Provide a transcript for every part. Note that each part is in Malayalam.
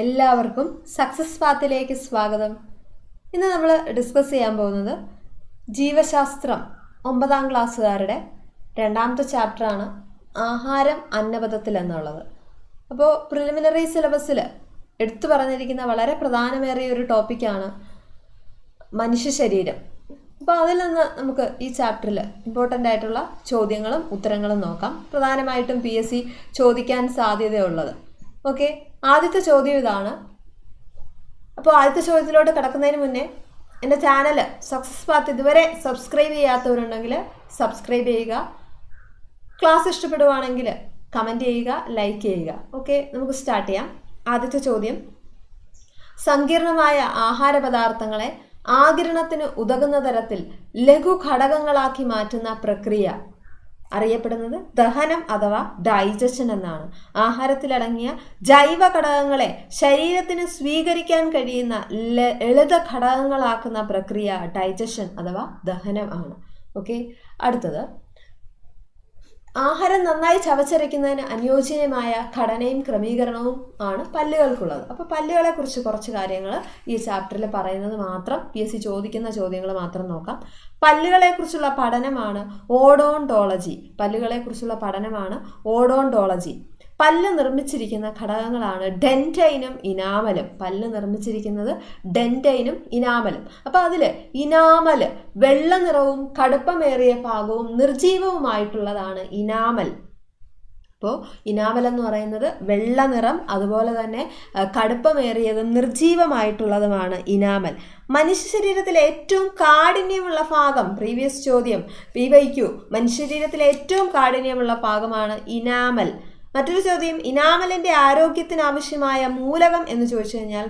എല്ലാവർക്കും സക്സസ് പാത്തിലേക്ക് സ്വാഗതം. ഇന്ന് നമ്മൾ ഡിസ്കസ് ചെയ്യാൻ പോകുന്നത് ജീവശാസ്ത്രം ഒമ്പതാം ക്ലാസ്സുകാരുടെ രണ്ടാമത്തെ ചാപ്റ്ററാണ് ആഹാരം അന്നപഥത്തിൽ എന്നുള്ളത്. അപ്പോൾ പ്രിലിമിനറി സിലബസിൽ എടുത്തു പറഞ്ഞിരിക്കുന്ന വളരെ പ്രധാനമേറിയ ഒരു ടോപ്പിക്കാണ് മനുഷ്യ ശരീരം. അപ്പോൾ അതിൽ നിന്ന് നമുക്ക് ഈ ചാപ്റ്ററിൽ ഇമ്പോർട്ടന്റ് ആയിട്ടുള്ള ചോദ്യങ്ങളും ഉത്തരങ്ങളും നോക്കാം. പ്രധാനമായിട്ടും പി എസ് സി ചോദിക്കാൻ സാധ്യതയുള്ളത്. ഓക്കെ ആദ്യത്തെ ചോദ്യം ഇതാണ്. അപ്പോൾ ആദ്യത്തെ ചോദ്യത്തിലോട്ട് കിടക്കുന്നതിന് മുന്നേ എന്റെ ചാനൽ സക്സസ് പാത്ത് ഇതുവരെ സബ്സ്ക്രൈബ് ചെയ്യാത്തവരുണ്ടെങ്കിൽ സബ്സ്ക്രൈബ് ചെയ്യുക. ക്ലാസ് ഇഷ്ടപ്പെടുവാണെങ്കിൽ കമന്റ് ചെയ്യുക ലൈക്ക് ചെയ്യുക. ഓക്കെ നമുക്ക് സ്റ്റാർട്ട് ചെയ്യാം. ആദ്യത്തെ ചോദ്യം. സങ്കീർണമായ ആഹാര പദാർത്ഥങ്ങളെ ആകിരണത്തിന് ഉതകുന്ന തരത്തിൽ ലഘു ഘടകങ്ങളാക്കി മാറ്റുന്ന പ്രക്രിയ അറിയപ്പെടുന്നത് ദഹനം അഥവാ ഡൈജഷൻ എന്നാണ്. ആഹാരത്തിലടങ്ങിയ ജൈവ ഘടകങ്ങളെ ശരീരത്തിന് സ്വീകരിക്കാൻ കഴിയുന്ന ലളിത ഘടകങ്ങളാക്കുന്ന പ്രക്രിയ ഡൈജഷൻ അഥവാ ദഹനം ആണ്. ഓക്കെ അടുത്തത്. ആഹാരം നന്നായി ചവച്ചരയ്ക്കുന്നതിന് അനുയോജ്യമായ ഘടനയും ക്രമീകരണവും ആണ് പല്ലുകൾക്കുള്ളത്. അപ്പോൾ പല്ലുകളെക്കുറിച്ച് കുറച്ച് കാര്യങ്ങൾ ഈ ചാപ്റ്ററിൽ പറയുന്നത് മാത്രം പി എസ് സി ചോദിക്കുന്ന ചോദ്യങ്ങൾ മാത്രം നോക്കാം. പല്ലുകളെക്കുറിച്ചുള്ള പഠനമാണ് ഓഡോണ്ടോളജി. പല്ലുകളെക്കുറിച്ചുള്ള പഠനമാണ് ഓഡോണ്ടോളജി. പല്ല് നിർമ്മിച്ചിരിക്കുന്ന ഘടകങ്ങളാണ് ഡെന്റൈനും ഇനാമലും. പല്ല് നിർമ്മിച്ചിരിക്കുന്നത് ഡെന്റൈനും ഇനാമലും. അപ്പോൾ അതിൽ ഇനാമൽ വെള്ള നിറവും കടുപ്പമേറിയ ഭാഗവും നിർജീവവുമായിട്ടുള്ളതാണ് ഇനാമൽ. അപ്പോൾ ഇനാമൽ എന്ന് പറയുന്നത് വെള്ള നിറം അതുപോലെ തന്നെ കടുപ്പമേറിയതും നിർജീവമായിട്ടുള്ളതുമാണ് ഇനാമൽ. മനുഷ്യ ശരീരത്തിലെ ഏറ്റവും കാഠിന്യമുള്ള ഭാഗം പ്രീവിയസ് ചോദ്യം പി വൈക്യു മനുഷ്യ ശരീരത്തിലെ ഏറ്റവും കാഠിന്യമുള്ള ഭാഗമാണ് ഇനാമൽ. മറ്റൊരു ചോദ്യം ഇനാമലിന്റെ ആരോഗ്യത്തിന് ആവശ്യമായ മൂലകം എന്ന് ചോദിച്ചു കഴിഞ്ഞാൽ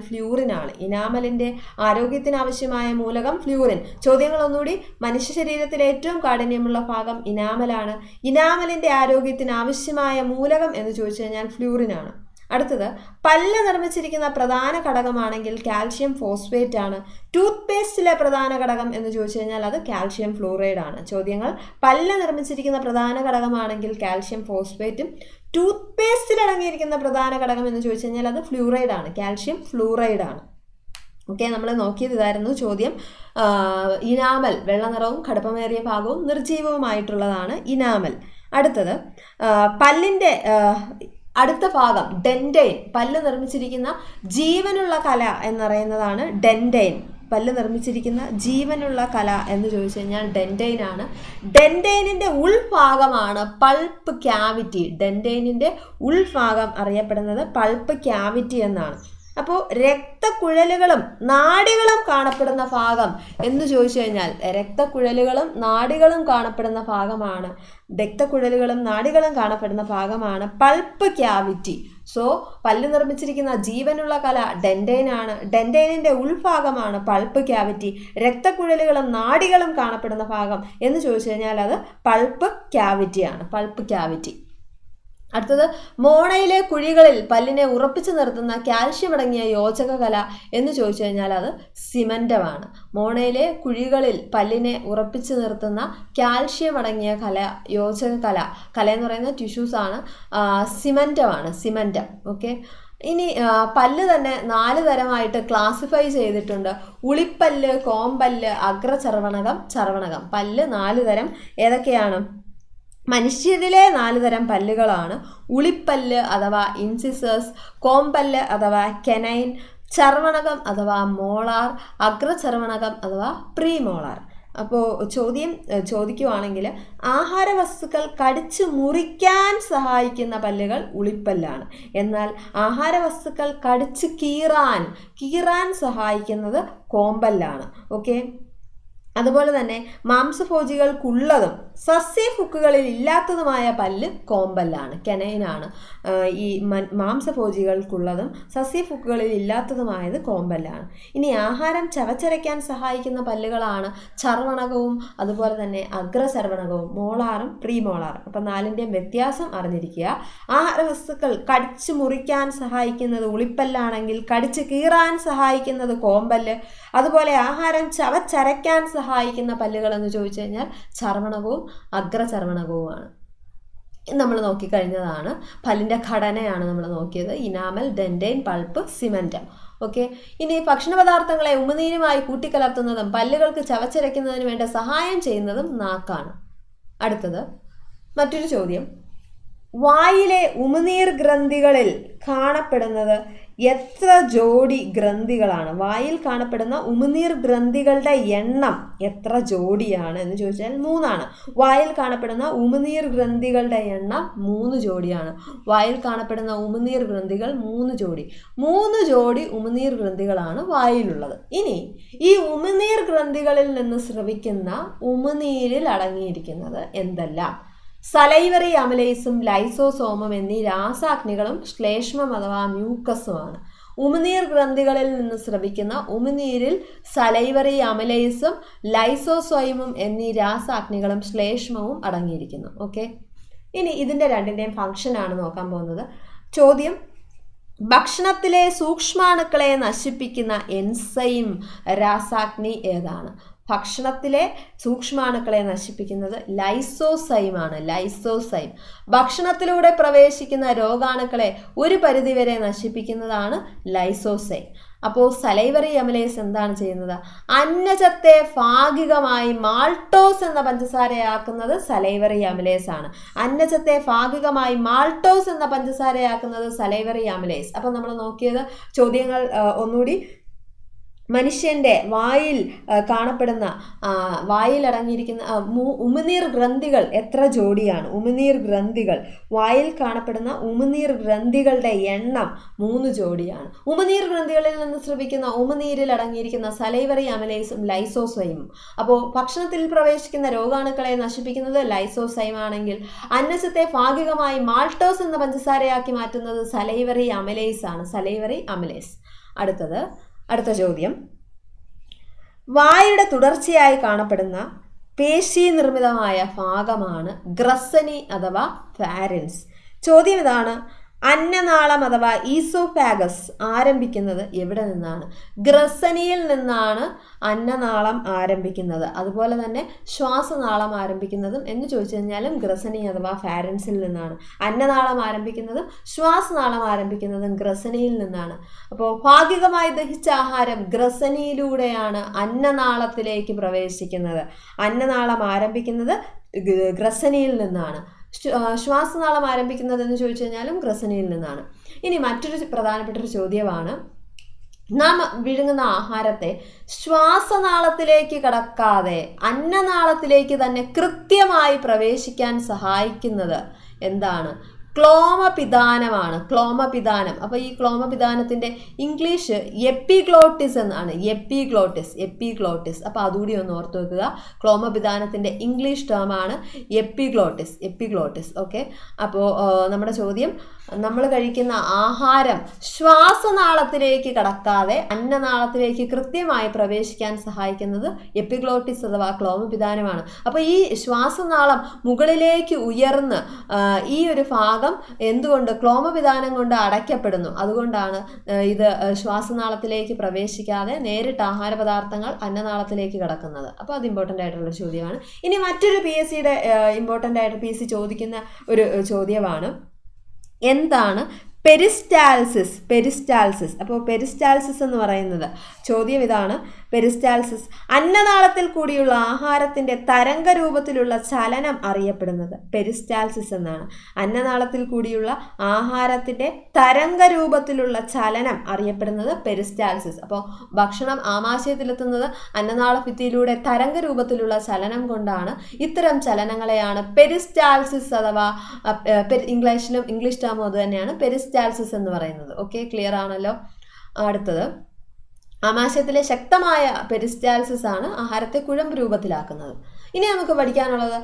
ഇനാമലിന്റെ ആരോഗ്യത്തിന് ആവശ്യമായ മൂലകം ഫ്ലൂറിൻ. ചോദ്യങ്ങൾ ഒന്നുകൂടി മനുഷ്യ ശരീരത്തിലെ ഏറ്റവും കാഠിന്യമുള്ള ഭാഗം ഇനാമലാണ്. ഇനാമലിന്റെ ആരോഗ്യത്തിന് ആവശ്യമായ മൂലകം എന്ന് ചോദിച്ചു കഴിഞ്ഞാൽ ഫ്ലൂറിൻ ആണ് അടുത്തത് പല്ല് നിർമ്മിച്ചിരിക്കുന്ന പ്രധാന ഘടകമാണെങ്കിൽ കാൽഷ്യം ഫോസ്ഫേറ്റ് ആണ് ടൂത്ത് പേസ്റ്റിലെ പ്രധാന ഘടകം എന്ന് ചോദിച്ചു കഴിഞ്ഞാൽ അത് കാൽഷ്യം ഫ്ലൂറൈഡ് ആണ് ചോദ്യങ്ങൾ പല്ല് നിർമ്മിച്ചിരിക്കുന്ന പ്രധാന ഘടകമാണെങ്കിൽ കാൽഷ്യം ഫോസ്ഫേറ്റും ടൂത്ത് പേസ്റ്റിൽ അടങ്ങിയിരിക്കുന്ന പ്രധാന ഘടകം എന്ന് ചോദിച്ചു കഴിഞ്ഞാൽ അത് ഫ്ലൂറൈഡ് ആണ്. കാൽഷ്യം ഫ്ലൂറൈഡ് ആണ്. ഓക്കെ നമ്മൾ നോക്കിയത് ഇതായിരുന്നു ചോദ്യം. ഇനാമൽ വെള്ളനിറവും കടുപ്പമേറിയ ഭാഗവും നിർജീവവുമായിട്ടുള്ളതാണ് ഇനാമൽ. അടുത്തത് പല്ലിന്റെ അടുത്ത ഭാഗം ഡെന്റൈൻ പല്ല് നിർമ്മിച്ചിരിക്കുന്ന ജീവനുള്ള കല എന്നറിയുന്നതാണ് ഡെന്റൈൻ പല്ല് നിർമ്മിച്ചിരിക്കുന്ന ജീവനുള്ള കല എന്ന് ചോദിച്ചു കഴിഞ്ഞാൽ ഡെന്റൈൻ ആണ് ഡെന്റൈനിന്റെ ഉൾഭാഗമാണ് പൾപ്പ് ക്യാവിറ്റി. ഡെന്റൈനിന്റെ ഉൾഭാഗം അറിയപ്പെടുന്നത് പൾപ്പ് ക്യാവിറ്റി എന്നാണ്. അപ്പോൾ രക്തക്കുഴലുകളും നാടികളും കാണപ്പെടുന്ന ഭാഗം എന്ന് ചോദിച്ചു കഴിഞ്ഞാൽ രക്തക്കുഴലുകളും നാടികളും കാണപ്പെടുന്ന ഭാഗമാണ്. രക്തക്കുഴലുകളും നാടികളും കാണപ്പെടുന്ന ഭാഗമാണ് പൾപ്പ് ക്യാവിറ്റി. സോ പല്ല് നിർമ്മിച്ചിരിക്കുന്ന ജീവനുള്ള കല ഡെൻഡൈനാണ് ഡെൻഡൈനിന്റെ ഉൾഭാഗമാണ് പൾപ്പ് ക്യാവിറ്റി. രക്തക്കുഴലുകളും നാടികളും കാണപ്പെടുന്ന ഭാഗം എന്ന് ചോദിച്ചു കഴിഞ്ഞാൽ അത് പൾപ്പ് ക്യാവിറ്റിയാണ്. Pulp cavity. അടുത്തത് മോണയിലെ കുഴികളിൽ പല്ലിനെ ഉറപ്പിച്ചു നിർത്തുന്ന കാൽഷ്യം അടങ്ങിയ യോജക കല എന്ന് ചോദിച്ചു കഴിഞ്ഞാൽ അത് സിമന്റമാണ് മോണയിലെ കുഴികളിൽ പല്ലിനെ ഉറപ്പിച്ചു നിർത്തുന്ന കാൽഷ്യം അടങ്ങിയ കല യോജക കല കല എന്ന് പറയുന്ന ടിഷ്യൂസ് ആണ് സിമന്റമാണ് സിമന്റം ഓക്കെ? ഇനി പല്ല് തന്നെ നാല് തരമായിട്ട് ക്ലാസിഫൈ ചെയ്തിട്ടുണ്ട്. ഉളിപ്പല്ല് കോമ്പല്ല് അഗ്രചർവണകം ചർവണകം പല്ല് നാല് തരം. ഏതൊക്കെയാണ്? മനുഷ്യരിലെ നാല് തരം പല്ലുകളാണ്. ഉളിപ്പല്ല് അഥവാ ഇൻസിസേഴ്സ് കോമ്പല്ല് അഥവാ കെനൈൻ ചർവണകം അഥവാ മോളാർ അഗ്രചർവണകം അഥവാ പ്രീമോളാർ. അപ്പോൾ ചോദ്യം ചോദിക്കുവാണെങ്കിൽ ആഹാര വസ്തുക്കൾ കടിച്ചു മുറിക്കാൻ സഹായിക്കുന്ന പല്ലുകൾ ഉളിപ്പല്ലാണ്. എന്നാൽ ആഹാര വസ്തുക്കൾ കടിച്ചു കീറാൻ കീറാൻ സഹായിക്കുന്നത് കോമ്പല്ലാണ്. ഓക്കെ? അതുപോലെ തന്നെ മാംസഭോജികൾക്കുള്ളതും സസ്യഫുക്കുകളിൽ ഇല്ലാത്തതുമായ പല്ല് കോമ്പല്ലാണ് കെനൈനാണ് ഈ മാംസഭോജികൾക്കുള്ളതും സസ്യഫുക്കുകളിൽ ഇല്ലാത്തതുമായത് കോമ്പല്ലാണ്. ഇനി ആഹാരം ചവച്ചരയ്ക്കാൻ സഹായിക്കുന്ന പല്ലുകളാണ് ചർവണകവും അതുപോലെ തന്നെ അഗ്രചർവണകവും മോളാറും പ്രീമോളാറും. അപ്പം നാലിന്റെയും വ്യത്യാസം അറിഞ്ഞിരിക്കുക. ആഹാര വസ്തുക്കൾ കടിച്ചു മുറിക്കാൻ സഹായിക്കുന്നത് ഉളിപ്പല്ലാണെങ്കിൽ കടിച്ച് കീറാൻ സഹായിക്കുന്നത് കോമ്പല്ല്. അതുപോലെ ആഹാരം ചവച്ചരയ്ക്കാൻ സഹായിക്കുന്ന പല്ലുകളെന്ന് ചോദിച്ചു കഴിഞ്ഞാൽ ചർവണകവും അഗ്രചർവണകവുമാണ് നമ്മൾ നോക്കിക്കഴിഞ്ഞതാണ് പല്ലിന്റെ ഘടനയാണ് നമ്മൾ നോക്കിയത്. Enamel dentine pulp cementum okay? ഇനി ഭക്ഷണ പദാർത്ഥങ്ങളെ ഉമനീരുമായി കൂട്ടിക്കലർത്തുന്നതും പല്ലുകൾക്ക് ചവച്ചരയ്ക്കുന്നതിന് വേണ്ട സഹായം ചെയ്യുന്നതും നാക്കാണ്. അടുത്തത് മറ്റൊരു ചോദ്യം. വായിലെ ഉമിനീർ ഗ്രന്ഥികളിൽ കാണപ്പെടുന്നത് എത്ര ജോഡി ഗ്രന്ഥികളാണ്? വായിൽ കാണപ്പെടുന്ന ഉമിനീർ ഗ്രന്ഥികളുടെ എണ്ണം എത്ര ജോഡിയാണ് എന്ന് ചോദിച്ചാൽ മൂന്നാണ്. വായിൽ കാണപ്പെടുന്ന ഉമിനീർ ഗ്രന്ഥികളുടെ എണ്ണം മൂന്ന് ജോഡിയാണ് വായിൽ കാണപ്പെടുന്ന ഉമിനീർ ഗ്രന്ഥികൾ മൂന്ന് ജോഡി മൂന്ന് ജോഡി ഉമിനീർ ഗ്രന്ഥികളാണ് വായിലുള്ളത്. ഇനി ഈ ഉമിനീർ ഗ്രന്ഥികളിൽ നിന്ന് സ്രവിക്കുന്ന ഉമിനീരിൽ അടങ്ങിയിരിക്കുന്നത് എന്തെല്ലാം? സലൈവറി അമലേസും ലൈസോസോമും എന്നീ രാസാഗ്നികളും ശ്ലേഷ്മം അഥവാ മ്യൂക്കസുമാണ്. ഉമിനീർ ഗ്രന്ഥികളിൽ നിന്ന് സ്രവിക്കുന്ന ഉമിനീരിൽ സലൈവറി അമലേസും ലൈസോസോയിമും എന്നീ രാസാഗ്നികളും ശ്ലേഷ്മവും അടങ്ങിയിരിക്കുന്നു. ഓക്കെ ഇനി ഇതിന്റെ രണ്ടിന്റെയും ആണ് നോക്കാൻ പോകുന്നത്. ചോദ്യം. ഭക്ഷണത്തിലെ സൂക്ഷ്മാണുക്കളെ നശിപ്പിക്കുന്ന എൻസൈം രാസാഗ്നി ഏതാണ്? ഭക്ഷണത്തിലെ സൂക്ഷ്മാണുക്കളെ നശിപ്പിക്കുന്നത് ലൈസോസൈമാണ് ലൈസോസൈം. ഭക്ഷണത്തിലൂടെ പ്രവേശിക്കുന്ന രോഗാണുക്കളെ ഒരു പരിധിവരെ നശിപ്പിക്കുന്നതാണ് ലൈസോസൈം. അപ്പോൾ സലൈവറി അമലേസ് എന്താണ് ചെയ്യുന്നത്? അന്നജത്തെ ഭാഗികമായി മാൾട്ടോസ് എന്ന പഞ്ചസാരയാക്കുന്നത് സലൈവറി അമലേസ് ആണ്. അന്നജത്തെ ഭാഗികമായി മാൾട്ടോസ് എന്ന പഞ്ചസാരയാക്കുന്നത് സലൈവറി അമലേസ്. അപ്പോൾ നമ്മൾ നോക്കിയത് ചോദ്യങ്ങൾ ഒന്നുകൂടി മനുഷ്യന്റെ വായിൽ കാണപ്പെടുന്ന വായിൽ അടങ്ങിയിരിക്കുന്ന ഉമിനീർ ഗ്രന്ഥികൾ എത്ര ജോഡിയാണ്? ഉമിനീർ ഗ്രന്ഥികൾ. വായിൽ കാണപ്പെടുന്ന ഉമിനീർ ഗ്രന്ഥികളുടെ എണ്ണം മൂന്ന് ജോഡിയാണ്. ഉമിനീർ ഗ്രന്ഥികളിൽ നിന്ന് ശ്രവിക്കുന്ന ഉമിനീരിൽ അടങ്ങിയിരിക്കുന്ന സലൈവറി അമലേസും ലൈസോസൈമും. അപ്പോൾ ഭക്ഷണത്തിൽ പ്രവേശിക്കുന്ന രോഗാണുക്കളെ നശിപ്പിക്കുന്നത് ലൈസോസൈം ആണെങ്കിൽ അന്നസത്തെ ഭാഗികമായി മാൾട്ടോസ് എന്ന പഞ്ചസാരയാക്കി മാറ്റുന്നത് സലൈവറി അമലേസ് ആണ് സലൈവറി അമലേസ്. അടുത്തത് അടുത്ത ചോദ്യം. വായുടെ തുടർച്ചയായി കാണപ്പെടുന്ന പേശി നിർമ്മിതമായ ഭാഗമാണ് ഗ്രസനി അഥവാ ഫാരൻസ്. ചോദ്യം ഇതാണ്. അന്നനാളം അഥവാ ഈസോഫാഗസ് ആരംഭിക്കുന്നത് എവിടെ നിന്നാണ്? ഗ്രസനിയിൽ നിന്നാണ് അന്നനാളം ആരംഭിക്കുന്നത്. അതുപോലെ തന്നെ ശ്വാസനാളം ആരംഭിക്കുന്നതും എന്ന് ചോദിച്ചു കഴിഞ്ഞാലും ഗ്രസനി അഥവാ ഫാരൻസിൽ നിന്നാണ്. അന്നനാളം ആരംഭിക്കുന്നതും ശ്വാസനാളം ആരംഭിക്കുന്നതും ഗ്രസനിയിൽ നിന്നാണ്. അപ്പോൾ ഭാഗികമായി ദഹിച്ച ആഹാരം ഗ്രസനിയിലൂടെയാണ് അന്നനാളത്തിലേക്ക് പ്രവേശിക്കുന്നത്. അന്നനാളം ആരംഭിക്കുന്നത് ഗ്രസനിയിൽ നിന്നാണ്. ശ്വാസനാളം ആരംഭിക്കുന്നത് എന്ന് ചോദിച്ചു കഴിഞ്ഞാലും ഗ്രസനിയിൽ നിന്നാണ്. ഇനി മറ്റൊരു പ്രധാനപ്പെട്ട ഒരു ചോദ്യമാണ്. നാം വിഴുങ്ങുന്ന ആഹാരത്തെ ശ്വാസനാളത്തിലേക്ക് കടക്കാതെ അന്നനാളത്തിലേക്ക് തന്നെ കൃത്യമായി പ്രവേശിക്കാൻ സഹായിക്കുന്നത് എന്താണ്? ക്ലോമപിതാനമാണ് ക്ലോമപിതാനം. അപ്പോൾ ഈ ക്ലോമപിതാനത്തിന്റെ ഇംഗ്ലീഷ് എപ്പിഗ്ലോട്ടിസ് എന്നാണ്. എപ്പിഗ്ലോട്ടിസ് എപ്പിഗ്ലോട്ടിസ് അപ്പോൾ അതുകൂടി ഒന്ന് ഓർത്ത് വെക്കുക. ക്ലോമപിതാനത്തിന്റെ ഇംഗ്ലീഷ് ടേമാണ് എപ്പിഗ്ലോട്ടിസ് എപ്പിഗ്ലോട്ടിസ് ഓക്കെ അപ്പോൾ നമ്മുടെ ചോദ്യം നമ്മൾ കഴിക്കുന്ന ആഹാരം ശ്വാസനാളത്തിലേക്ക് കടക്കാതെ അന്നനാളത്തിലേക്ക് കൃത്യമായി പ്രവേശിക്കാൻ സഹായിക്കുന്നത് എപ്പിഗ്ലോട്ടിസ് അഥവാ ക്ലോമപിതാനമാണ്. അപ്പോൾ ഈ ശ്വാസനാളം മുകളിലേക്ക് ഉയർന്ന് ഈ ഒരു ഭാഗം എന്തുകൊണ്ട് ക്ലോമപിതാനം കൊണ്ട് അടയ്ക്കപ്പെടുന്നു? അതുകൊണ്ടാണ് ഇത് ശ്വാസനാളത്തിലേക്ക് പ്രവേശിക്കാതെ നേരിട്ട് ആഹാര പദാർത്ഥങ്ങൾ അന്നനാളത്തിലേക്ക് കടക്കുന്നത്. അപ്പോൾ അത് ഇമ്പോർട്ടന്റ് ആയിട്ടുള്ള ചോദ്യമാണ്. ഇനി മറ്റൊരു പി എസ് സിയുടെ ഇമ്പോർട്ടന്റ് ആയിട്ട് പി എസ് സി ചോദിക്കുന്ന ഒരു ചോദ്യമാണ്. എന്താണ്? പെരിസ്റ്റാൽസിസ്. പെരിസ്റ്റാൽസിസ്. അപ്പോൾ പെരിസ്റ്റാൽസിസ് എന്ന് പറയുന്നത് ചോദ്യം ഇതാണ്. പെരിസ്റ്റാൽസിസ് അന്നനാളത്തിൽ കൂടിയുള്ള ആഹാരത്തിന്റെ തരംഗ രൂപത്തിലുള്ള ചലനം അറിയപ്പെടുന്നത് പെരിസ്റ്റാൾസിസ് എന്നാണ്. അന്നനാളത്തിൽ കൂടിയുള്ള ആഹാരത്തിന്റെ തരംഗ രൂപത്തിലുള്ള ചലനം അറിയപ്പെടുന്നത് പെരിസ്റ്റാൾസിസ് അപ്പോൾ ഭക്ഷണം ആമാശയത്തിലെത്തുന്നത് അന്നനാള ഭിത്തിയിലൂടെ തരംഗ രൂപത്തിലുള്ള ചലനം കൊണ്ടാണ്. ഇത്തരം ചലനങ്ങളെയാണ് പെരിസ്റ്റാൾസിസ് അഥവാ ഇംഗ്ലീഷിലും ഇംഗ്ലീഷ് ടേമും അത് തന്നെയാണ് പെരിസ്റ്റാൽസിസ് എന്ന് പറയുന്നത്. ഓക്കെ ക്ലിയർ ആണല്ലോ? അടുത്തത്. ആമാശയത്തിലെ ശക്തമായ പെരിസ്റ്റാൽസിസ് ആണ് ആഹാരത്തെ കുഴമ്പ് രൂപത്തിലാക്കുന്നത്. ഇനി നമുക്ക് പഠിക്കാനുള്ളത്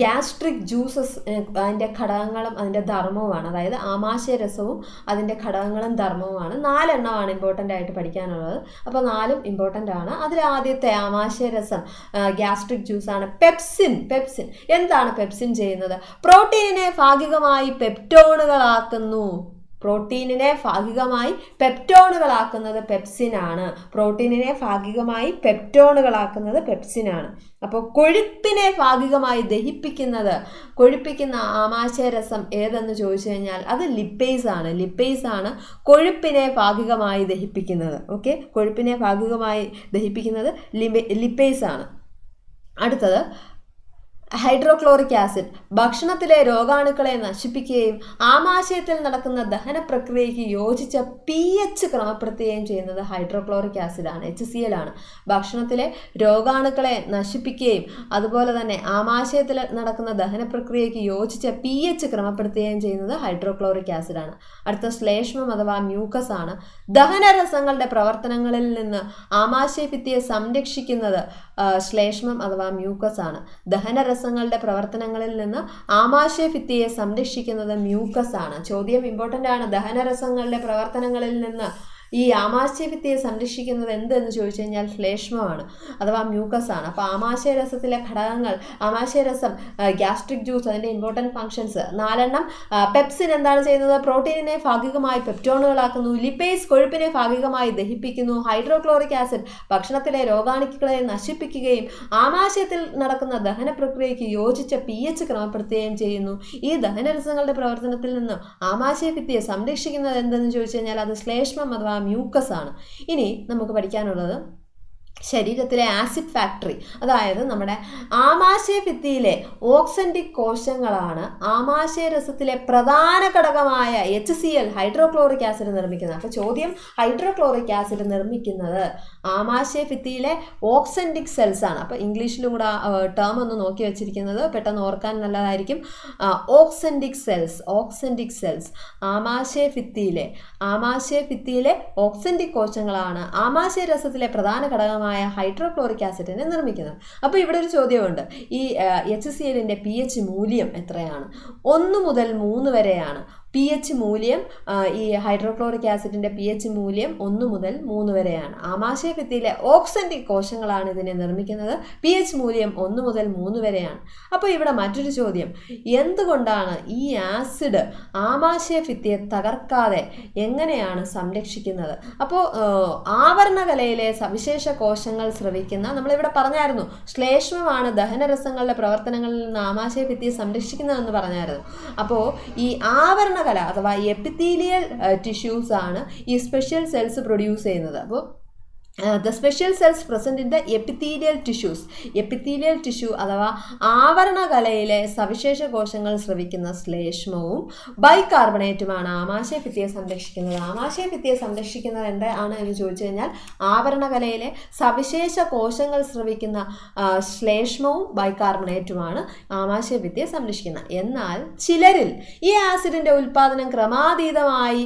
ഗ്യാസ്ട്രിക് ജ്യൂസസ് അതിന്റെ ഘടകങ്ങളും അതിന്റെ ധർമ്മവുമാണ്. അതായത് ആമാശയ രസവും അതിന്റെ ഘടകങ്ങളും ധർമ്മവുമാണ്. നാലെണ്ണമാണ് ഇമ്പോർട്ടന്റ് ആയിട്ട് പഠിക്കാനുള്ളത്. അപ്പോൾ നാലും ഇമ്പോർട്ടന്റ് ആണ്. അതിൽ ആദ്യത്തെ ആമാശയ രസം ഗ്യാസ്ട്രിക് ജ്യൂസാണ് പെപ്സിൻ പെപ്സിൻ എന്താണ് പെപ്സിൻ ചെയ്യുന്നത്? പ്രോട്ടീനെ ഭാഗികമായി പെപ്റ്റോണുകളാക്കുന്നു പ്രോട്ടീനിനെ ഭാഗികമായി പെപ്റ്റോണുകളാക്കുന്നത് പെപ്സിനാണ്. പ്രോട്ടീനിനെ ഭാഗികമായി പെപ്റ്റോണുകളാക്കുന്നത് പെപ്സിനാണ്. അപ്പോൾ കൊഴുപ്പിനെ ഭാഗികമായി ദഹിപ്പിക്കുന്നത് കൊഴുപ്പിക്കുന്ന ആമാശയരസം ഏതെന്ന് ചോദിച്ചു കഴിഞ്ഞാൽ അത് ലിപ്പേസ് ആണ്. ലിപ്പേസ് ആണ് കൊഴുപ്പിനെ ഭാഗികമായി ദഹിപ്പിക്കുന്നത്. ഓക്കെ? കൊഴുപ്പിനെ ഭാഗികമായി ദഹിപ്പിക്കുന്നത് ലിപേസ് ആണ്. അടുത്തത് ഹൈഡ്രോക്ലോറിക് ആസിഡ് ഭക്ഷണത്തിലെ രോഗാണുക്കളെ നശിപ്പിക്കുകയും ആമാശയത്തിൽ നടക്കുന്ന ദഹന പ്രക്രിയയ്ക്ക് യോജിച്ച പി എച്ച് ക്രമപ്പെടുത്തുകയും ചെയ്യുന്നത് ഹൈഡ്രോക്ലോറിക് ആസിഡാണ് എച്ച് സി എൽ ആണ്. ഭക്ഷണത്തിലെ രോഗാണുക്കളെ നശിപ്പിക്കുകയും അതുപോലെ തന്നെ ആമാശയത്തിൽ നടക്കുന്ന ദഹന പ്രക്രിയയ്ക്ക് യോജിച്ച പി എച്ച് ക്രമപ്പെടുത്തുകയും ചെയ്യുന്നത് ഹൈഡ്രോക്ലോറിക് ആസിഡാണ്. അടുത്ത ശ്ലേഷ്മം അഥവാ മ്യൂക്കസ് ആണ്. ദഹനരസങ്ങളുടെ പ്രവർത്തനങ്ങളിൽ നിന്ന് ആമാശയ ഭിത്തിയെ സംരക്ഷിക്കുന്നത് ശ്ലേഷ്മം അഥവാ മ്യൂക്കസ് ആണ്. ദഹനരസങ്ങളുടെ പ്രവർത്തനങ്ങളിൽ നിന്ന് ആമാശയ ഭിത്തിയെ സംരക്ഷിക്കുന്നത് മ്യൂക്കസ് ആണ്. ചോദ്യം ഇമ്പോർട്ടന്റ് ആണ്. ദഹനരസങ്ങളുടെ പ്രവർത്തനങ്ങളിൽ നിന്ന് ഈ ആമാശയഭിത്തിയെ സംരക്ഷിക്കുന്നത് എന്തെന്ന് ചോദിച്ചു കഴിഞ്ഞാൽ ശ്ലേഷ്മമാണ് അഥവാ മ്യൂക്കസ് ആണ്. അപ്പോൾ ആമാശയരസത്തിലെ ഘടകങ്ങൾ ആമാശയരസം ഗ്യാസ്ട്രിക് ജ്യൂസ് അതിന്റെ ഇമ്പോർട്ടന്റ് ഫങ്ഷൻസ് നാലെണ്ണം പെപ്സിൻ എന്താണ് ചെയ്യുന്നത്? പ്രോട്ടീനിനെ ഭാഗികമായി പെപ്റ്റോണുകളാക്കുന്നു ലിപേസ് കൊഴുപ്പിനെ ഭാഗികമായി ദഹിപ്പിക്കുന്നു ഹൈഡ്രോക്ലോറിക് ആസിഡ് ഭക്ഷണത്തിലെ രോഗാണുക്കളെ നശിപ്പിക്കുകയും ആമാശയത്തിൽ നടക്കുന്ന ദഹന പ്രക്രിയയ്ക്ക് യോജിച്ച പി എച്ച് ക്രമപ്പെടുത്തുകയും ചെയ്യുന്നു. ഈ ദഹനരസങ്ങളുടെ പ്രവർത്തനത്തിൽ നിന്ന് ആമാശയഭിത്തിയെ സംരക്ഷിക്കുന്നത് എന്തെന്ന് ചോദിച്ചു കഴിഞ്ഞാൽ അത് ശ്ലേഷ്മം അഥവാ മ്യൂക്കസ് ആണ് ഇനി നമുക്ക് പഠിക്കാനുള്ളത് ശരീരത്തിലെ ആസിഡ് ഫാക്ടറി അതായത് നമ്മുടെ ആമാശയ ഭിത്തിയിലെ ഓക്സന്റിക് കോശങ്ങളാണ് ആമാശയ രസത്തിലെ പ്രധാന ഘടകമായ H C L hydrochloric acid നിർമ്മിക്കുന്നത്. അപ്പോൾ ചോദ്യം ഹൈഡ്രോക്ലോറിക് ആസിഡ് നിർമ്മിക്കുന്നത് ആമാശയ ഭിത്തിയിലെ ഓക്സന്റിക് സെൽസ് ആണ്. അപ്പോൾ ഇംഗ്ലീഷിലും കൂടെ ടേം ഒന്ന് നോക്കി വെച്ചിരിക്കുന്നത് പെട്ടെന്ന് ഓർക്കാൻ നല്ലതായിരിക്കും. ഓക്സന്റിക് സെൽസ് ഓക്സന്റിക് സെൽസ് ആമാശയ ഭിത്തിയിലെ ആമാശയ ഭിത്തിയിലെ ഓക്സന്റിക് കോശങ്ങളാണ് ആമാശയ രസത്തിലെ പ്രധാന ഘടകമായ ഘടകമായ ഹൈഡ്രോക്ലോറിക് ആസിഡിനെ നിർമ്മിക്കുന്നത്. അപ്പോൾ ഇവിടെ ഒരു ചോദ്യമുണ്ട്. ഈ എച്ച് സി എല്ലിന്റെ പി എച്ച് മൂല്യം എത്രയാണ്? ഒന്ന് മുതൽ മൂന്ന് വരെയാണ്. പി എച്ച് മൂല്യം ഈ ഹൈഡ്രോക്ലോറിക് ആസിഡിന്റെ പി എച്ച് മൂല്യം ഒന്ന് മുതൽ മൂന്ന് വരെയാണ്. ആമാശയ ഭിത്തിയിലെ ഓക്സന്റിക് കോശങ്ങളാണ് ഇതിനെ നിർമ്മിക്കുന്നത്. പി എച്ച് മൂല്യം ഒന്ന് മുതൽ മൂന്ന് വരെയാണ്. അപ്പോൾ ഇവിടെ മറ്റൊരു ചോദ്യം. എന്തുകൊണ്ടാണ് ഈ ആസിഡ് ആമാശയ ഭിത്തിയെ തകർക്കാതെ എങ്ങനെയാണ് സംരക്ഷിക്കുന്നത്? അപ്പോൾ ആവരണകലയിലെ സവിശേഷ കോശങ്ങൾ ശ്രവിക്കുന്ന നമ്മളിവിടെ പറഞ്ഞായിരുന്നു ശ്ലേഷ്മമാണ് ദഹനരസങ്ങളുടെ പ്രവർത്തനങ്ങളിൽ നിന്ന് ആമാശയ ഭിത്തിയെ സംരക്ഷിക്കുന്നതെന്ന് പറഞ്ഞായിരുന്നു. അപ്പോൾ ഈ ആവരണ കല അഥവാ എപ്പിത്തീലിയൽ ടിഷ്യൂസ് ആണ് ഈ സ്പെഷ്യൽ സെൽസ് പ്രൊഡ്യൂസ് ചെയ്യുന്നത്. അപ്പോൾ the special cells present in the epithelial tissues epithelial tissue അഥവാ ആവരണകലയിലെ സവിശേഷ കോശങ്ങൾ സ്രവിക്കുന്ന ശ്ലേഷ്മവും ബൈകാർബണേറ്റുമാണ്. ആമാശയഭിത്തിയെ സംരക്ഷിക്കുന്നത്. ആമാശയഭിത്തിയെ സംരക്ഷിക്കുന്നത് എന്താണ് എന്ന് ചോദിച്ചു കഴിഞ്ഞാൽ ആവരണകലയിലെ സവിശേഷ കോശങ്ങൾ സ്രവിക്കുന്ന ശ്ലേഷ്മവും ബൈകാർബണേറ്റുമാണ് ആമാശയഭിത്തിയെ സംരക്ഷിക്കുന്നത്. എന്നാൽ ചിലരിൽ ഈ ആസിഡിന്റെ ഉൽപ്പാദനം ക്രമാതീതമായി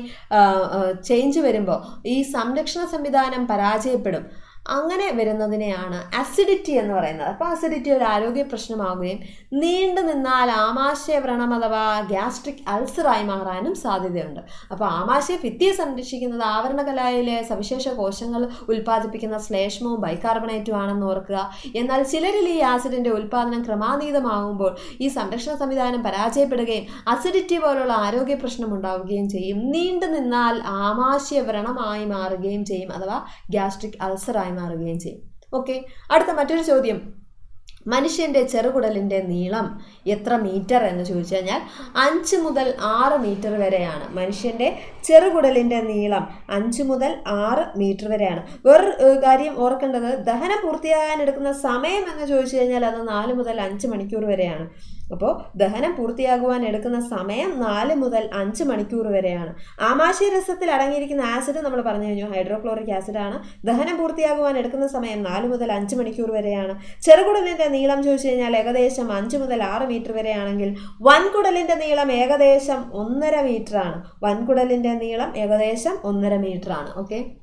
ചേഞ്ച് വരുമ്പോൾ ഈ സംരക്ഷണ സംവിധാനം പരാജയം pero അങ്ങനെ വരുന്നതിനെയാണ് അസിഡിറ്റി എന്ന് പറയുന്നത്. അപ്പോൾ അസിഡിറ്റി ഒരു ആരോഗ്യ പ്രശ്നമാവുകയും നീണ്ടു നിന്നാൽ ആമാശയ വ്രണം അഥവാ ഗ്യാസ്ട്രിക് അൾസറായി മാറാനും സാധ്യതയുണ്ട്. അപ്പോൾ ആമാശയ ഭിത്തിയെ സംരക്ഷിക്കുന്നത് ആവരണകലയിലെ സവിശേഷ കോശങ്ങൾ ഉൽപ്പാദിപ്പിക്കുന്ന ശ്ലേഷ്മവും ബൈകാർബണേറ്റും ആണെന്ന് ഓർക്കുക. എന്നാൽ ചിലരിൽ ഈ ആസിഡിന്റെ ഉൽപ്പാദനം ക്രമാതീതമാകുമ്പോൾ ഈ സംരക്ഷണ സംവിധാനം പരാജയപ്പെടുകയും അസിഡിറ്റി പോലുള്ള ആരോഗ്യ പ്രശ്നം ഉണ്ടാവുകയും ചെയ്യും. നീണ്ടു നിന്നാൽ ആമാശയ വ്രണമായി മാറുകയും ചെയ്യും അഥവാ ഗ്യാസ്ട്രിക് അൾസറായി മാറുകയും ചെയ്യും. ഓക്കെ അടുത്ത മറ്റൊരു ചോദ്യം. മനുഷ്യന്റെ ചെറുകുടലിന്റെ നീളം എത്ര മീറ്റർ എന്ന് ചോദിച്ചു കഴിഞ്ഞാൽ അഞ്ച് മുതൽ ആറ് മീറ്റർ വരെയാണ്. മനുഷ്യന്റെ ചെറുകുടലിന്റെ നീളം അഞ്ച് മുതൽ ആറ് മീറ്റർ വരെയാണ്. വേറൊരു കാര്യം ഓർക്കേണ്ടത് ദഹനം പൂർത്തിയാകാൻ എടുക്കുന്ന സമയം എന്ന് ചോദിച്ചു കഴിഞ്ഞാൽ അത് നാല് മുതൽ അഞ്ച് മണിക്കൂർ വരെയാണ്. അപ്പോൾ ദഹനം പൂർത്തിയാകുവാൻ എടുക്കുന്ന സമയം നാല് മുതൽ അഞ്ച് മണിക്കൂർ വരെയാണ്. ആമാശയരസത്തിൽ അടങ്ങിയിരിക്കുന്ന ആസിഡ് നമ്മൾ പറഞ്ഞു കഴിഞ്ഞു ഹൈഡ്രോക്ലോറിക് ആസിഡാണ് ദഹനം പൂർത്തിയാകുവാൻ എടുക്കുന്ന സമയം നാല് മുതൽ അഞ്ച് മണിക്കൂർ വരെയാണ്. ചെറുകുടലിന്റെ നീളം ചോദിച്ചു കഴിഞ്ഞാൽ ഏകദേശം അഞ്ച് മുതൽ ആറ് മീറ്റർ വരെയാണെങ്കിൽ വൻകുടലിന്റെ നീളം ഏകദേശം ഒന്നര മീറ്ററാണ്. വൻകുടലിന്റെ നീളം ഏകദേശം ഒന്നര മീറ്ററാണ്. ഓക്കെ?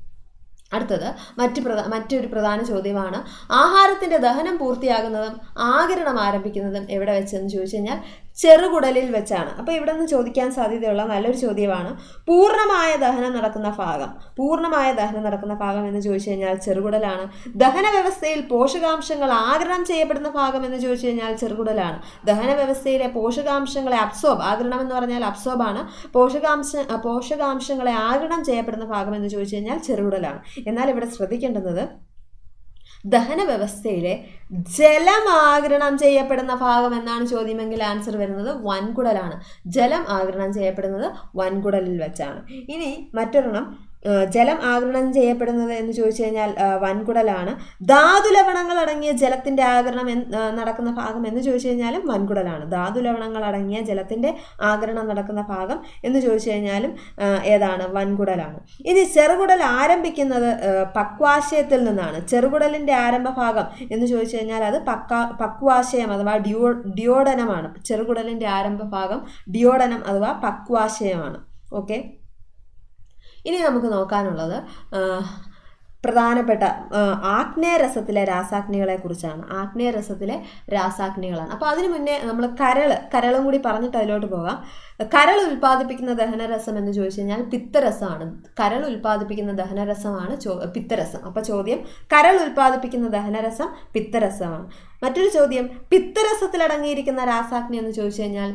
അടുത്തത് മറ്റ് പ്രധാ മറ്റൊരു പ്രധാന ചോദ്യമാണ് ആഹാരത്തിന്റെ ദഹനം പൂർത്തിയാകുന്നതും ആകിരണം ആരംഭിക്കുന്നതും എവിടെ വെച്ചെന്ന് ചോദിച്ചു കഴിഞ്ഞാൽ ചെറുകുടലിൽ വെച്ചാണ്. അപ്പോൾ ഇവിടെ നിന്ന് ചോദിക്കാൻ സാധ്യതയുള്ള നല്ലൊരു ചോദ്യമാണ് പൂർണമായ ദഹനം നടക്കുന്ന ഭാഗം പൂർണമായ ദഹനം നടക്കുന്ന ഭാഗം എന്ന് ചോദിച്ചു കഴിഞ്ഞാൽ ചെറുകുടലാണ്. ദഹന വ്യവസ്ഥയിൽ പോഷകാംശങ്ങൾ ആഗിരണം ചെയ്യപ്പെടുന്ന ഭാഗം എന്ന് ചോദിച്ചു കഴിഞ്ഞാൽ ചെറുകുടലാണ്. ദഹന വ്യവസ്ഥയിലെ പോഷകാംശങ്ങളെ അബ്സോബ് ആഗിരണം എന്ന് പറഞ്ഞാൽ അബ്സോബാണ് പോഷകാംശ പോഷകാംശങ്ങളെ ആഗിരണം ചെയ്യപ്പെടുന്ന ഭാഗം എന്ന് ചോദിച്ചു കഴിഞ്ഞാൽ ചെറുകുടലാണ്. എന്നാൽ ഇവിടെ ശ്രദ്ധിക്കേണ്ടുന്നത് ദഹന വ്യവസ്ഥയിലെ ജലം ആഗിരണം ചെയ്യപ്പെടുന്ന ഭാഗം എന്നാണ് ചോദ്യമെങ്കിൽ ആൻസർ വരുന്നത് വൻകുടലാണ്. ജലം ആഗിരണം ചെയ്യപ്പെടുന്നത് വൻകുടലിൽ വെച്ചാണ്. ഇനി മറ്റൊരെണ്ണം ജലം ആഗിരണം ചെയ്യപ്പെടുന്നത് എന്ന് ചോദിച്ചു കഴിഞ്ഞാൽ വൻകുടലാണ്. ധാതു ലവണങ്ങൾ അടങ്ങിയ ജലത്തിന്റെ ആഗിരണം നടക്കുന്ന ഭാഗം എന്ന് ചോദിച്ചു കഴിഞ്ഞാലും വൻകുടലാണ്. ധാതു ലവണങ്ങൾ അടങ്ങിയ ജലത്തിന്റെ ആഗിരണം നടക്കുന്ന ഭാഗം എന്ന് ചോദിച്ചു കഴിഞ്ഞാലും ഏതാണ്? വൻകുടലാണ്. ഇനി ചെറുകുടൽ ആരംഭിക്കുന്നത് പക്വാശയത്തിൽ നിന്നാണ്. ചെറുകുടലിന്റെ ആരംഭ ഭാഗം എന്ന് ചോദിച്ചു കഴിഞ്ഞാൽ അത് പക്ക പക്വാശയം അഥവാ ഡിയോ ഡിയോഡനമാണ്. ചെറുകുടലിന്റെ ആരംഭ ഭാഗം ഡിയോഡനം അഥവാ പക്വാശയമാണ്. ഓക്കെ? ഇനി നമുക്ക് നോക്കാനുള്ളത് പ്രധാനപ്പെട്ട ആഗ്നേയരസത്തിലെ രാസാഗ്നികളെ കുറിച്ചാണ്. ആഗ്നേയരസത്തിലെ രാസാഗ്നികളാണ്. അപ്പോൾ അതിനു മുന്നേ നമ്മൾ കരൾ കരളും കൂടി പറഞ്ഞിട്ട് അതിലോട്ട് പോകാം. കരൾ ഉൽപ്പാദിപ്പിക്കുന്ന ദഹനരസം എന്ന് ചോദിച്ചു കഴിഞ്ഞാൽ പിത്തരസമാണ്. കരൾ ഉൽപ്പാദിപ്പിക്കുന്ന ദഹനരസമാണ് ചോ പിത്തരസം. അപ്പോൾ ചോദ്യം കരൾ ഉൽപ്പാദിപ്പിക്കുന്ന ദഹനരസം പിത്തരസമാണ്. മറ്റൊരു ചോദ്യം പിത്തരസത്തിൽ അടങ്ങിയിരിക്കുന്ന രാസാഗ്നി എന്ന് ചോദിച്ചു കഴിഞ്ഞാൽ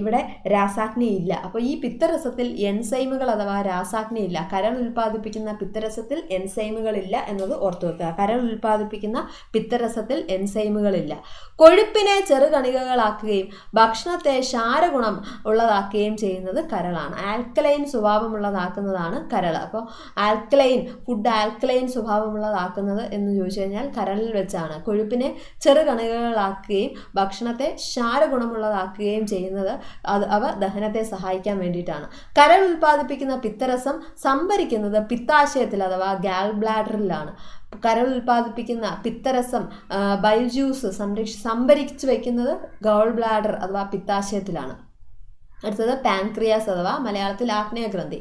ഇവിടെ രാസാഗ്നി ഇല്ല. അപ്പോൾ ഈ പിത്തരസത്തിൽ എൻസൈമുകൾ അഥവാ രാസാഗ്നി ഇല്ല. കരൾ ഉൽപ്പാദിപ്പിക്കുന്ന പിത്തരസത്തിൽ എൻസൈമുകൾ ഇല്ല എന്നത് ഓർത്തു വെക്കുക. കരൾ ഉൽപ്പാദിപ്പിക്കുന്ന പിത്തരസത്തിൽ എൻസൈമുകൾ ഇല്ല. കൊഴുപ്പിനെ ചെറുകണികകളാക്കുകയും ഭക്ഷണത്തെ ക്ഷാരഗുണം ഉള്ളതാക്കുകയും ചെയ്യുന്നത് കരളാണ്. ആൽക്കലൈൻ സ്വഭാവമുള്ളതാക്കുന്നതാണ് കരൾ. അപ്പോൾ ആൽക്കലൈൻ ഫുഡ് ആൽക്കലൈൻ സ്വഭാവമുള്ളതാക്കുന്നത് എന്ന് ചോദിച്ചു കഴിഞ്ഞാൽ കരളിൽ വെച്ചാണ്. കൊഴുപ്പിനെ ചെറുകണികകളാക്കുകയും ഭക്ഷണത്തെ ക്ഷാരഗുണമുള്ളതാക്കുകയും ചെയ്യുന്നത് അത് അവ ദഹനത്തെ സഹായിക്കാൻ വേണ്ടിയിട്ടാണ്. കരൾ ഉൽപ്പാദിപ്പിക്കുന്ന പിത്തരസം സംഭരിക്കുന്നത് പിത്താശയത്തിൽ അഥവാ ഗാൽ ബ്ലാഡറിലാണ് കരൾ ഉൽപ്പാദിപ്പിക്കുന്ന പിത്തരസം ബൈൽ ജ്യൂസ് സംരക്ഷ സംഭരിച്ചു വയ്ക്കുന്നത് ഗോൾ ബ്ലാഡർ അഥവാ പിത്താശയത്തിലാണ്. അടുത്തത് പാൻക്രിയാസ് അഥവാ മലയാളത്തിൽ ആഗ്നേയഗ്രന്ഥി.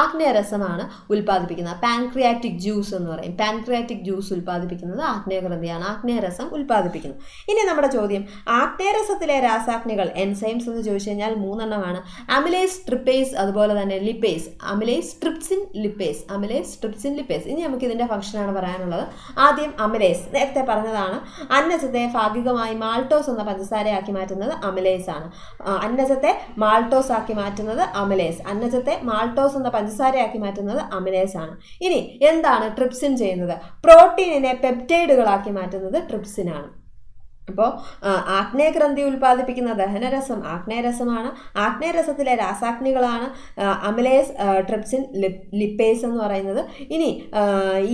ആഗ്നേയരസമാണ് ഉൽപ്പാദിപ്പിക്കുന്നത്. പാൻക്രിയാറ്റിക് ജ്യൂസ് എന്ന് പറയും. പാൻക്രിയാറ്റിക് ജ്യൂസ് ഉൽപ്പാദിപ്പിക്കുന്നത് ആഗ്നേയഗ്രന്ഥിയാണ്. ആഗ്നേയരസം ഉൽപ്പാദിപ്പിക്കുന്നു. ഇനി നമ്മുടെ ചോദ്യം. ആഗ്നേയരസത്തിലെ രാസാഗ്നികൾ എൻസൈംസ് എന്ന് ചോദിച്ചു കഴിഞ്ഞാൽ മൂന്നെണ്ണമാണ്. അമിലേസ് ട്രിപ്പേസ് അതുപോലെ തന്നെ lipase amylase trypsin lipase amylase trypsin lipase ഇനി നമുക്ക് ഇതിന്റെ ഫംഗ്ഷനാണ് പറയാനുള്ളത്. ആദ്യം അമിലേസ് നേരത്തെ പറഞ്ഞതാണ്. അന്നജത്തെ ഭാഗികമായി മാൾട്ടോസ് എന്ന പഞ്ചസാരയാക്കി മാറ്റുന്നത് അമിലേസ് ആണ്. അന്നജത്തെ മാൾട്ടോസ് ആക്കി മാറ്റുന്നത് അമിലേസ് അന്നജത്തെ മാൾട്ടോസ് എന്ന പഞ്ചസാരയാക്കി മാറ്റുന്നത് അമിനേസ് ആണ്. ഇനി എന്താണ് ട്രിപ്സിൻ ചെയ്യുന്നത്? പ്രോട്ടീനിനെ പെപ്റ്റൈഡുകളാക്കി മാറ്റുന്നത് ട്രിപ്സിൻ ആണ്. അപ്പോൾ ആഗ്നേയഗ്രന്ഥി ഉൽപ്പാദിപ്പിക്കുന്ന ദഹനരസം ആഗ്നേയരസമാണ്. ആഗ്നേയരസത്തിലെ രാസാഗ്നികളാണ് അമലേസ് ട്രിപ്സിൻ ലിപ് ലിപ്പേസ് എന്ന് പറയുന്നത്. ഇനി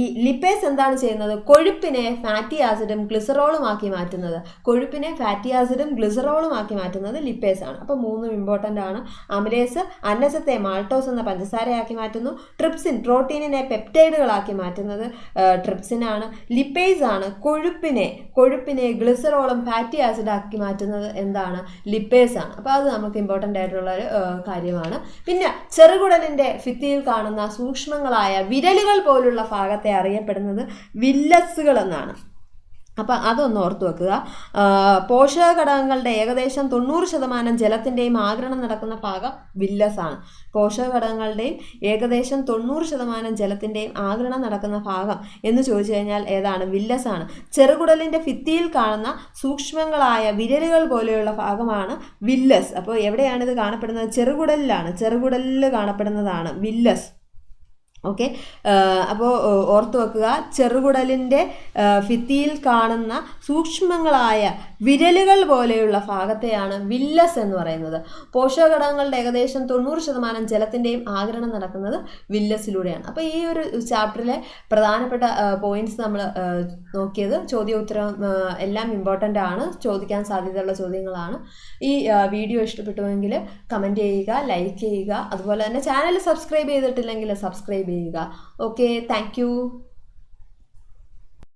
ഈ ലിപ്പേസ് എന്താണ് ചെയ്യുന്നത്? കൊഴുപ്പിനെ ഫാറ്റി ആസിഡും ഗ്ലിസറോളും ആക്കി മാറ്റുന്നത്. കൊഴുപ്പിനെ ഫാറ്റി ആസിഡും ഗ്ലിസറോളും ആക്കി മാറ്റുന്നത് ലിപ്പേസ് ആണ്. അപ്പോൾ മൂന്നും ഇമ്പോർട്ടന്റ് ആണ്. അമലേസ് അന്നസത്തെ മാൾട്ടോസ് എന്ന പഞ്ചസാരയാക്കി മാറ്റുന്നു. ട്രിപ്സിൻ പ്രോട്ടീനിനെ പെപ്റ്റൈഡുകളാക്കി മാറ്റുന്നത് ട്രിപ്സിനാണ് ലിപ്പേസ് ആണ്. കൊഴുപ്പിനെ കൊഴുപ്പിനെ ഗ്ലിസറോളും ഫാറ്റി ആസിഡ് ആക്കി മാറ്റുന്നത് എന്താണ്? ലിപ്പേസ് ആണ്. അപ്പോൾ അത് നമുക്ക് ഇമ്പോർട്ടന്റ് ആയിട്ടുള്ള ഒരു കാര്യമാണ്. പിന്നെ ചെറുകുടലിന്റെ ഭിത്തിയിൽ കാണുന്ന സൂക്ഷ്മങ്ങളായ വിരലുകൾ പോലുള്ള ഭാഗത്തെ അറിയപ്പെടുന്നത് വില്ലസുകൾ എന്നാണ്. അപ്പം അതൊന്ന് ഓർത്തു വെക്കുക. പോഷക ഘടകങ്ങളുടെ ഏകദേശം തൊണ്ണൂറ് ശതമാനം ജലത്തിന്റെയും ആഗിരണം നടക്കുന്ന ഭാഗം വില്ലസാണ്. പോഷക ഘടകങ്ങളുടെയും ഏകദേശം തൊണ്ണൂറ് ശതമാനം ജലത്തിന്റെയും ആഗിരണം നടക്കുന്ന ഭാഗം എന്ന് ചോദിച്ചു കഴിഞ്ഞാൽ ഏതാണ്? വില്ലസാണ്. ചെറുകുടലിന്റെ ഭിത്തിയിൽ കാണുന്ന സൂക്ഷ്മങ്ങളായ വിരലുകൾ പോലെയുള്ള ഭാഗമാണ് വില്ലസ്. അപ്പോൾ എവിടെയാണ് ഇത് കാണപ്പെടുന്നത്? ചെറുകുടലിലാണ്. ചെറുകുടലിൽ കാണപ്പെടുന്നതാണ് വില്ലസ്. ഓക്കെ? അപ്പോൾ ഓർത്തു വെക്കുക ചെറുകുടലിന്റെ ഭിത്തിയിൽ കാണുന്ന സൂക്ഷ്മങ്ങളായ വിരലുകൾ പോലെയുള്ള ഭാഗത്തെയാണ് വില്ലസ് എന്ന് പറയുന്നത്. പോഷകഘടകങ്ങളുടെ ഏകദേശം തൊണ്ണൂറ് ശതമാനം ജലത്തിന്റെയും ആഗിരണം നടക്കുന്നത് വില്ലസിലൂടെയാണ്. അപ്പോൾ ഈ ഒരു ചാപ്റ്ററിലെ പ്രധാനപ്പെട്ട പോയിന്റ്സ് നമ്മൾ നോക്കിയത് ചോദ്യോത്തരം എല്ലാം ഇമ്പോർട്ടന്റ് ആണ്. ചോദിക്കാൻ സാധ്യതയുള്ള ചോദ്യങ്ങളാണ്. ഈ വീഡിയോ ഇഷ്ടപ്പെട്ടുവെങ്കിൽ കമന്റ് ചെയ്യുക ലൈക്ക് ചെയ്യുക. അതുപോലെ തന്നെ ചാനൽ സബ്സ്ക്രൈബ് ചെയ്തിട്ടില്ലെങ്കിൽ സബ്സ്ക്രൈബ് ചെയ്യുക ഓക്കെ താങ്ക്